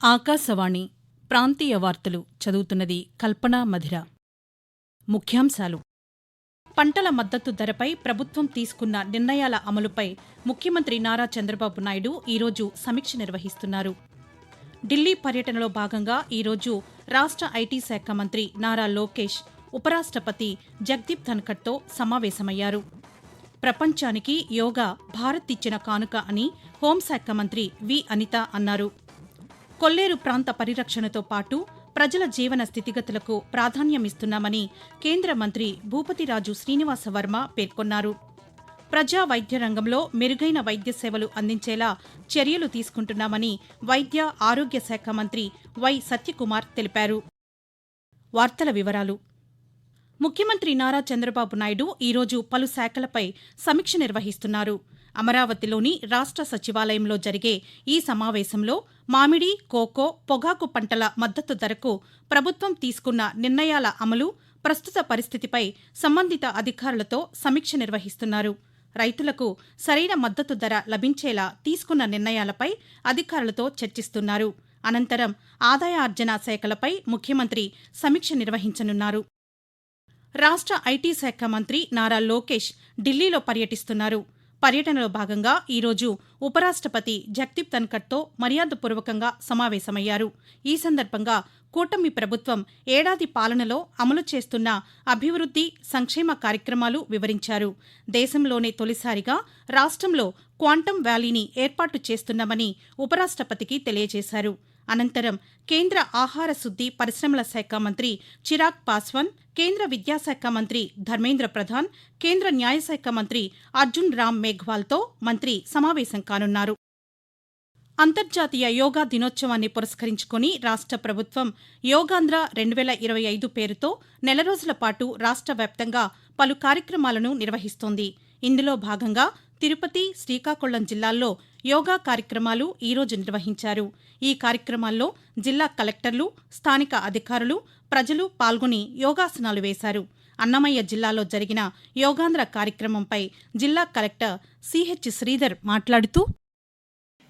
ఆకాశవాణి ప్రాంతీయ వార్తలు చదువుతున్నది కల్పనా మధిర. ముఖ్యాంశాలు. పంటల మద్దతు ధరపై ప్రభుత్వం తీసుకున్న నిర్ణయాల అమలుపై ముఖ్యమంత్రి నారా చంద్రబాబు నాయుడు ఈరోజు సమీక్ష నిర్వహిస్తున్నారు. ఢిల్లీ పర్యటనలో భాగంగా ఈరోజు రాష్ట్ర ఐటీ శాఖ మంత్రి నారా లోకేష్ ఉపరాష్ట్రపతి జగ్దీప్ ధన్ఖడ్తో సమావేశమయ్యారు. ప్రపంచానికి యోగా భారత్ ఇచ్చిన కానుక అని హోంశాఖ మంత్రి వి. అనిత అన్నారు. కొల్లేరు ప్రాంత పరిరక్షణతో పాటు ప్రజల జీవన స్థితిగతులకు ప్రాధాన్యమిస్తున్నామని కేంద్ర మంత్రి భూపతిరాజు శ్రీనివాస వర్మ పేర్కొన్నారు. ప్రజా వైద్య రంగంలో మెరుగైన వైద్య సేవలు అందించేలా చర్యలు తీసుకుంటున్నామని వైద్య ఆరోగ్య శాఖ మంత్రి వై సత్యకుమార్ తెలిపారు. వార్తల వివరాలు. ముఖ్యమంత్రి నారా చంద్రబాబు నాయుడు ఈరోజు పలు శాఖలపై సమీక్ష నిర్వహిస్తున్నారు. అమరావతిలోని రాష్ట్ర సచివాలయంలో జరిగే ఈ సమావేశంలో మామిడి కోకో పొగాకు పంటల మద్దతు ధరకు ప్రభుత్వం తీసుకున్న నిర్ణయాల అమలు ప్రస్తుత పరిస్థితిపై సంబంధిత అధికారులతో సమీక్ష నిర్వహిస్తున్నారు. రైతులకు సరైన మద్దతు ధర లభించేలా తీసుకున్న నిర్ణయాలపై అధికారులతో చర్చిస్తున్నారు. అనంతరం ఆదాయ అర్జన శాఖలపై ముఖ్యమంత్రి సమీక్ష నిర్వహించనున్నారు. రాష్ట్ర ఐటీ శాఖ మంత్రి నారా లోకేష్ ఢిల్లీలో పర్యటిస్తున్నారు. పర్యటనలో భాగంగా ఈరోజు ఉపరాష్ట్రపతి జగ్దీప్ ధన్కడ్తో మర్యాదపూర్వకంగా సమావేశమయ్యారు. ఈ సందర్భంగా కూటమి ప్రభుత్వం ఏడాది పాలనలో అమలు చేస్తున్న అభివృద్ది సంక్షేమ కార్యక్రమాలు వివరించారు. దేశంలోనే తొలిసారిగా రాష్ట్రంలో క్వాంటం వ్యాలీని ఏర్పాటు చేస్తున్నామని ఉపరాష్ట్రపతికి తెలియజేశారు. అనంతరం కేంద్ర ఆహార శుద్ది పరిశ్రమల శాఖ మంత్రి చిరాగ్ పాస్వాన్ కేంద్ర విద్యాశాఖ మంత్రి ధర్మేంద్ర ప్రధాన్ కేంద్ర న్యాయశాఖ మంత్రి అర్జున్ రామ్ మేఘ్వాల్తో మంత్రి సమావేశం కానున్నారు. అంతర్జాతీయ యోగా దినోత్సవాన్ని పురస్కరించుకుని రాష్ట్ర ప్రభుత్వం యోగాంధ్ర రెండు వేల ఇరవై ఐదు పేరుతో నెల రోజుల పాటు రాష్ట్ర వ్యాప్తంగా పలు కార్యక్రమాలను నిర్వహిస్తోంది. ఇందులో భాగంగా తిరుపతి శ్రీకాకుళం జిల్లాల్లో యోగా కార్యక్రమాలు ఈరోజు నిర్వహించారు. ఈ కార్యక్రమాల్లో జిల్లా కలెక్టర్లు స్థానిక అధికారులు ప్రజలు పాల్గొని యోగాసనాలు వేశారు. అన్నమయ్య జిల్లాలో జరిగిన యోగాంధ్ర కార్యక్రమంపై జిల్లా కలెక్టర్ సిహెచ్ శ్రీధర్ మాట్లాడుతూ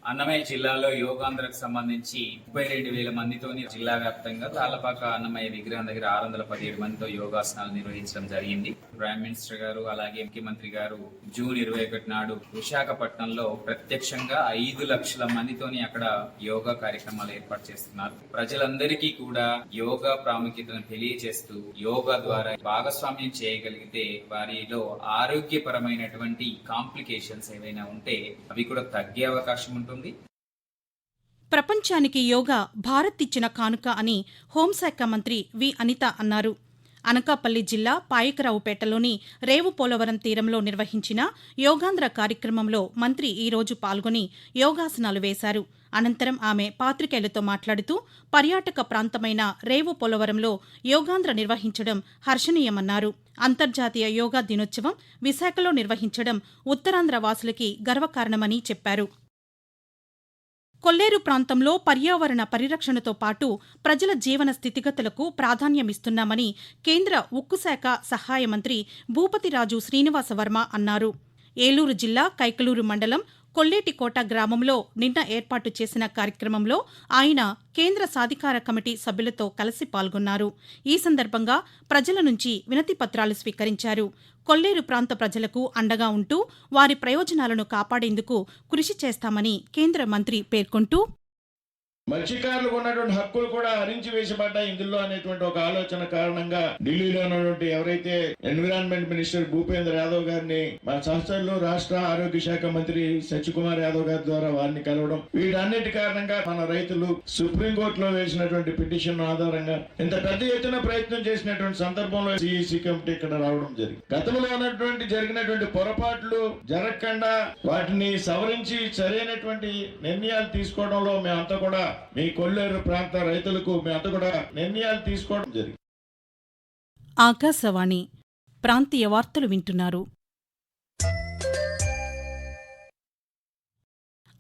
అన్నమయ్య జిల్లాలో యోగాంధ్రకు సంబంధించి ముప్పై రెండు వేల మందితోని జిల్లా వ్యాప్తంగా తాళ్ళపాక అన్నమయ్య విగ్రహం దగ్గర ఆరు వందల పదిహేడు మందితో యోగాసనాలు నిర్వహించడం జరిగింది. ప్రైమ్ మినిస్టర్ గారు అలాగే ముఖ్యమంత్రి గారు జూన్ ఇరవై ఒకటి నాడు విశాఖపట్నంలో ప్రత్యక్షంగా ఐదు లక్షల మందితోని అక్కడ యోగా కార్యక్రమాలు ఏర్పాటు చేస్తున్నారు. ప్రజలందరికీ కూడా యోగా ప్రాముఖ్యతను తెలియజేస్తూ యోగా ద్వారా భాగస్వామ్యం చేయగలిగితే వారిలో ఆరోగ్యపరమైనటువంటి కాంప్లికేషన్స్ ఏవైనా ఉంటే అవి కూడా తగ్గే అవకాశం ఉంటుంది. ప్రపంచానికి యోగా భారత్ ఇచ్చిన కానుక అని హోంశాఖ మంత్రి వి అనిత అన్నారు. అనకాపల్లి జిల్లా పాయకరావుపేటలోని రేవు పోలవరం తీరంలో నిర్వహించిన యోగాంధ్ర కార్యక్రమంలో మంత్రి ఈరోజు పాల్గొని యోగాసనాలు వేశారు. అనంతరం ఆమె పాతికేయులతో మాట్లాడుతూ పర్యాటక ప్రాంతమైన రేవు పోలవరంలో యోగాంధ్ర నిర్వహించడం హర్షణీయమన్నారు. అంతర్జాతీయ యోగా దినోత్సవం విశాఖలో నిర్వహించడం ఉత్తరాంధ్ర వాసులకి గర్వకారణమని చెప్పారు. కొల్లేరు ప్రాంతంలో పర్యావరణ పరిరక్షణతో పాటు ప్రజల జీవన స్థితిగతులకు ప్రాధాన్యమిస్తున్నామని కేంద్ర ఉక్కు శాఖ సహాయ మంత్రి భూపతిరాజు శ్రీనివాసవర్మ అన్నారు. ఏలూరు జిల్లా కైకలూరు మండలం కొల్లేటికోట గ్రామంలో నిన్న ఏర్పాటు చేసిన కార్యక్రమంలో ఆయన కేంద్ర సాధికార కమిటీ సభ్యులతో కలిసి పాల్గొన్నారు. ఈ సందర్భంగా ప్రజల నుంచి వినతి పత్రాలు స్వీకరించారు. కొల్లేరు ప్రాంత ప్రజలకు అండగా ఉంటూ వారి ప్రయోజనాలను కాపాడేందుకు కృషి చేస్తామని కేంద్ర మంత్రి పేర్కొంటూ మత్స్యకారులకు ఉన్నటువంటి హక్కులు కూడా హరించి వేసిపడ్డాయి ఇందులో అనేటువంటి ఒక ఆలోచన కారణంగా ఢిల్లీలో ఉన్నటువంటి ఎవరైతే ఎన్విరాన్మెంట్ మినిస్టర్ భూపేంద్ర యాదవ్ గారిని మన సంస్థల్లో రాష్ట్ర ఆరోగ్య శాఖ మంత్రి సత్యకుమార్ యాదవ్ గారి ద్వారా వారిని కలవడం వీటన్నిటి కారణంగా మన రైతులు సుప్రీంకోర్టులో వేసినటువంటి పిటిషన్ ఆధారంగా ఇంత పెద్ద ఎత్తున ప్రయత్నం చేసినటువంటి సందర్భంలో సిఇసి కమిటీ ఇక్కడ రావడం జరిగింది. గతంలో ఉన్నటువంటి జరిగినటువంటి పొరపాట్లు జరగకుండా వాటిని సవరించి సరైనటువంటి నిర్ణయాలు తీసుకోవడంలో మేమంతా కూడా మీ కొల్లేరు ప్రాంత రైతులకు మేమంతా కూడా నిర్ణయాలు తీసుకోవడం జరిగింది. ఆకాశవాణి ప్రాంతీయ వార్తలు వింటున్నారు.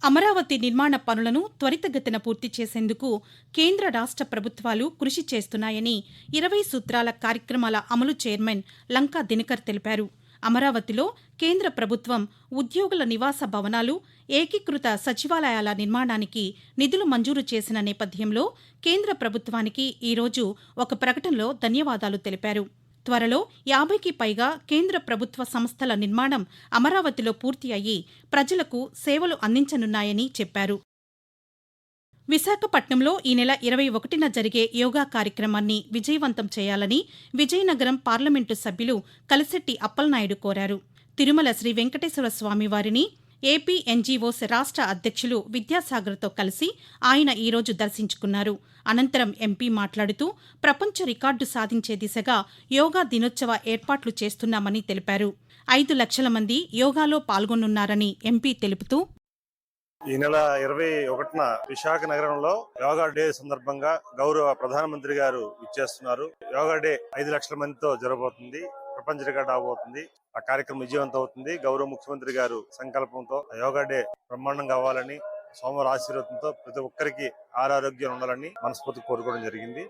అమరావతి నిర్మాణ పనులను త్వరితగతిన పూర్తి చేసేందుకు కేంద్ర రాష్ట్ర ప్రభుత్వాలు కృషి చేస్తున్నాయని ఇరవై సూత్రాల కార్యక్రమాల అమలు చైర్మన్ లంకా దినకర్ తెలిపారు. అమరావతిలో కేంద్ర ప్రభుత్వం ఉద్యోగుల నివాస భవనాలు ఏకీకృత సచివాలయాల నిర్మాణానికి నిధులు మంజూరు చేసిన నేపథ్యంలో కేంద్ర ప్రభుత్వానికి ఈరోజు ఒక ప్రకటనలో ధన్యవాదాలు తెలిపారు. త్వరలో యాభైకి పైగా కేంద్ర ప్రభుత్వ సంస్థల నిర్మాణం అమరావతిలో పూర్తి అయ్యి ప్రజలకు సేవలు అందించనున్నాయని చెప్పారు. విశాఖపట్నంలో ఈ నెల ఇరవై ఒకటిన జరిగే యోగా కార్యక్రమాన్ని విజయవంతం చేయాలని విజయనగరం పార్లమెంటు సభ్యులు కలిశెట్టి అప్పలనాయుడు కోరారు. తిరుమల శ్రీ వెంకటేశ్వర స్వామివారిని ఏపీ ఎన్జీఓస్ రాష్ట్ర అధ్యక్షులు విద్యాసాగర్తో కలిసి ఆయన ఈరోజు దర్శించుకున్నారు. అనంతరం ఎంపీ మాట్లాడుతూ ప్రపంచ రికార్డు సాధించే దిశగా యోగా దినోత్సవ ఏర్పాట్లు చేస్తున్నామని తెలిపారు. ఐదు లక్షల మంది యోగాలో పాల్గొనున్నారని ఎంపీ తెలుపుతూ ఈ నెల ఇరవై ఒకటిన విశాఖ నగరంలో యోగా డే సందర్భంగా గౌరవ ప్రధానమంత్రి గారు ఇచ్చేస్తున్నారు. యోగా డే ఐదు లక్షల మందితో జరగబోతుంది. ప్రపంచ రికార్డు అవబోతుంది. ఆ కార్యక్రమం విజయవంతం అవుతుంది గౌరవ ముఖ్యమంత్రి గారు సంకల్పంతో ఆ యోగా డే బ్రహ్మాండంగా అవ్వాలని సోమవారం ఆశీర్వాదంతో ప్రతి ఒక్కరికి ఆరోగ్యం ఉండాలని మనస్ఫూర్తి కోరుకోవడం జరిగింది.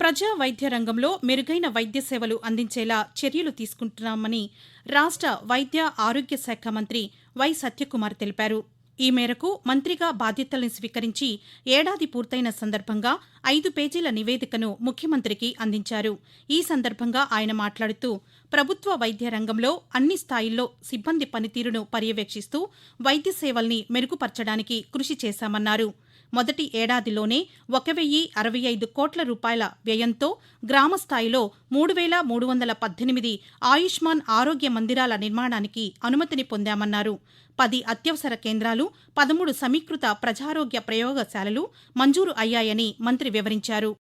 ప్రజా వైద్య రంగంలో మెరుగైన వైద్య సేవలు అందించేలా చర్యలు తీసుకుంటున్నామని రాష్ట్ర వైద్య ఆరోగ్య శాఖ మంత్రి వై సత్యకుమార్ తెలిపారు. ఈ మేరకు మంత్రిగా బాధ్యతల్ని స్వీకరించి ఏడాది పూర్తయిన సందర్భంగా ఐదు పేజీల నివేదికను ముఖ్యమంత్రికి అందించారు. ఈ సందర్భంగా ఆయన మాట్లాడుతూ ప్రభుత్వ వైద్య రంగంలో అన్ని స్థాయిల్లో సిబ్బంది పనితీరును పర్యవేక్షిస్తూ వైద్య సేవల్ని మెరుగుపరచడానికి కృషి చేశామన్నారు. మొదటి ఏడాదిలోనే ఒక వెయ్యి అరవై ఐదు కోట్ల రూపాయల వ్యయంతో గ్రామ స్థాయిలో మూడు వేల మూడు వందల పద్దెనిమిది ఆయుష్మాన్ ఆరోగ్య మందిరాల నిర్మాణానికి అనుమతిని పొందామన్నారు. పది అత్యవసర కేంద్రాలు పదమూడు సమీకృత ప్రజారోగ్య ప్రయోగశాలలు మంజూరు అయ్యాయని మంత్రి వివరించారు.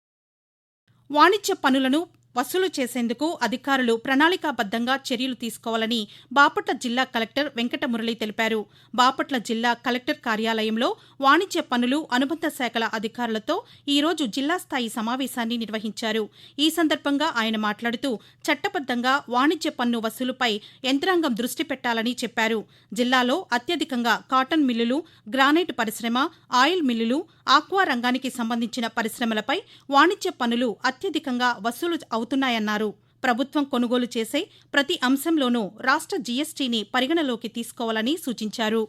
వాణిజ్య పనులను వసూలు చేసేందుకు అధికారులు ప్రణాళికాబద్దంగా చర్యలు తీసుకోవాలని బాపట్ల జిల్లా కలెక్టర్ వెంకటమురళి తెలిపారు. బాపట్ల జిల్లా కలెక్టర్ కార్యాలయంలో వాణిజ్య పనులు అనుబంధ శాఖల అధికారులతో ఈరోజు జిల్లా స్థాయి సమావేశాన్ని నిర్వహించారు. ఈ సందర్భంగా ఆయన మాట్లాడుతూ చట్టబద్దంగా వాణిజ్య పన్ను వసూలుపై యంత్రాంగం దృష్టి పెట్టాలని చెప్పారు. జిల్లాలో అత్యధికంగా కాటన్ మిల్లులు గ్రానైట్ పరిశ్రమ ఆయిల్ మిల్లులు ఆక్వా రంగానికి సంబంధించిన పరిశ్రమలపై వాణిజ్య పన్నులు అత్యధికంగా వసూలు అవుతున్నాయన్నారు. ప్రభుత్వం కొనుగోలు చేసే ప్రతి అంశంలోనూ రాష్ట్ర జీఎస్టీని పరిగణలోకి తీసుకోవాలని సూచించారు.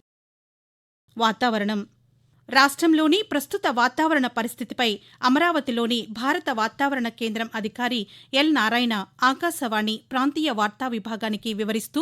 వాతావరణం. రాష్ట్రంలోని ప్రస్తుత వాతావరణ పరిస్థితిపై అమరావతిలోని భారత వాతావరణ కేంద్రం అధికారి ఎల్ నారాయణ ఆకాశవాణి ప్రాంతీయ వార్తా విభాగానికి వివరిస్తూ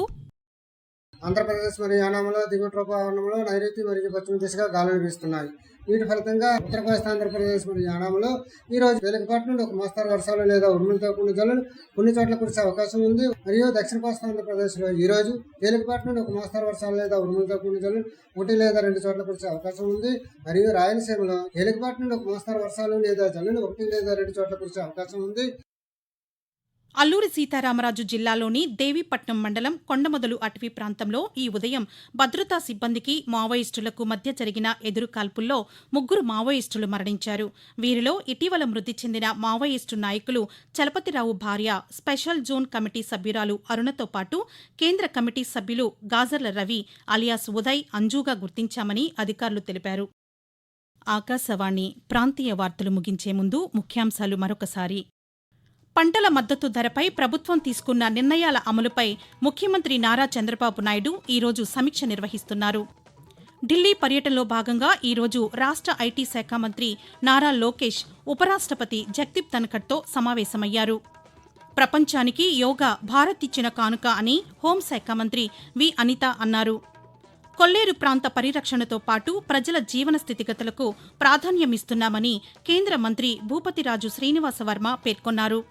ఆంధ్రప్రదేశ్ మరియు యానాంలో దిగువ ట్రోపావరణంలో నైరుతి మరియు పశ్చిమ దిశగా గాలులు వీస్తున్నాయి. వీటి ఫలితంగా ఉత్తర కోస్తా ఆంధ్రప్రదేశ్ మరియు యానాంలో ఈ రోజు తేలికపాటి నుండి ఒక మోస్తరు వర్షాలు లేదా ఉరుములతో కూడిన జల్లులు కొన్ని చోట్ల కురిసే అవకాశం ఉంది. మరియు దక్షిణ కోస్తా ఆంధ్రప్రదేశ్లో ఈ రోజు తేలికపాటి నుండి ఒక మోస్తరు వర్షాలు లేదా ఉరుములతో కూడిన జల్లులు ఒకటి లేదా రెండు చోట్ల కురిసే అవకాశం ఉంది. మరియు రాయలసీమలో తేలికపాటి నుండి ఒక మోస్తరు వర్షాలు లేదా జల్లులు ఒకటి లేదా రెండు చోట్ల కురిసే అవకాశం ఉంది. అల్లూరి సీతారామరాజు జిల్లాలోని దేవీపట్నం మండలం కొండమొదలు అటవీ ప్రాంతంలో ఈ ఉదయం భద్రతా సిబ్బందికి మావోయిస్టులకు మధ్య జరిగిన ఎదురుకాల్పుల్లో ముగ్గురు మావోయిస్టులు మరణించారు. వీరిలో ఇటీవల మృతి చెందిన మావోయిస్టు నాయకులు చలపతిరావు భార్య స్పెషల్ జోన్ కమిటీ సభ్యురాలు అరుణతో పాటు కేంద్ర కమిటీ సభ్యులు గాజర్ల రవి అలియాస్ ఉదయ్ అంజుగా గుర్తించామని అధికారులు తెలిపారు. ఆకాశవాణి ప్రాంతీయ వార్తలు ముగించే ముందు ముఖ్యాంశాలు మరొకసారి. పంటల మద్దతు ధరపై ప్రభుత్వం తీసుకున్న నిర్ణయాల అమలుపై ముఖ్యమంత్రి నారా చంద్రబాబు నాయుడు ఈరోజు సమీక్ష నిర్వహిస్తున్నారు. ఢిల్లీ పర్యటనలో భాగంగా ఈరోజు రాష్ట్ర ఐటీ శాఖ మంత్రి నారా లోకేష్ ఉపరాష్ట్రపతి జగదీప్ ధన్ఖడ్తో సమావేశమయ్యారు. ప్రపంచానికి యోగా భారత్ ఇచ్చిన కానుక అని హోంశాఖ మంత్రి వి అనిత అన్నారు. కొల్లేరు ప్రాంత పరిరక్షణతో పాటు ప్రజల జీవన స్థితిగతులకు ప్రాధాన్యమిస్తున్నామని కేంద్ర మంత్రి భూపతిరాజు శ్రీనివాసవర్మ పేర్కొన్నారు.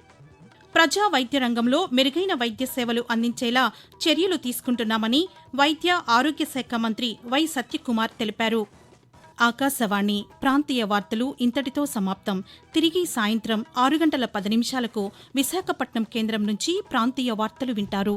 ప్రజా వైద్య రంగంలో మెరుగైన వైద్య సేవలు అందించేలా చర్యలు తీసుకుంటున్నామని వైద్య ఆరోగ్య శాఖ మంత్రి వై సత్యకుమార్ తెలిపారు. ఆకాశవాణి ప్రాంతీయ వార్తలు ఇంతటితో సమాప్తం. తిరిగి సాయంత్రం ఆరు గంటల పది నిమిషాలకు విశాఖపట్నం కేంద్రం నుంచి ప్రాంతీయ వార్తలు వింటారు.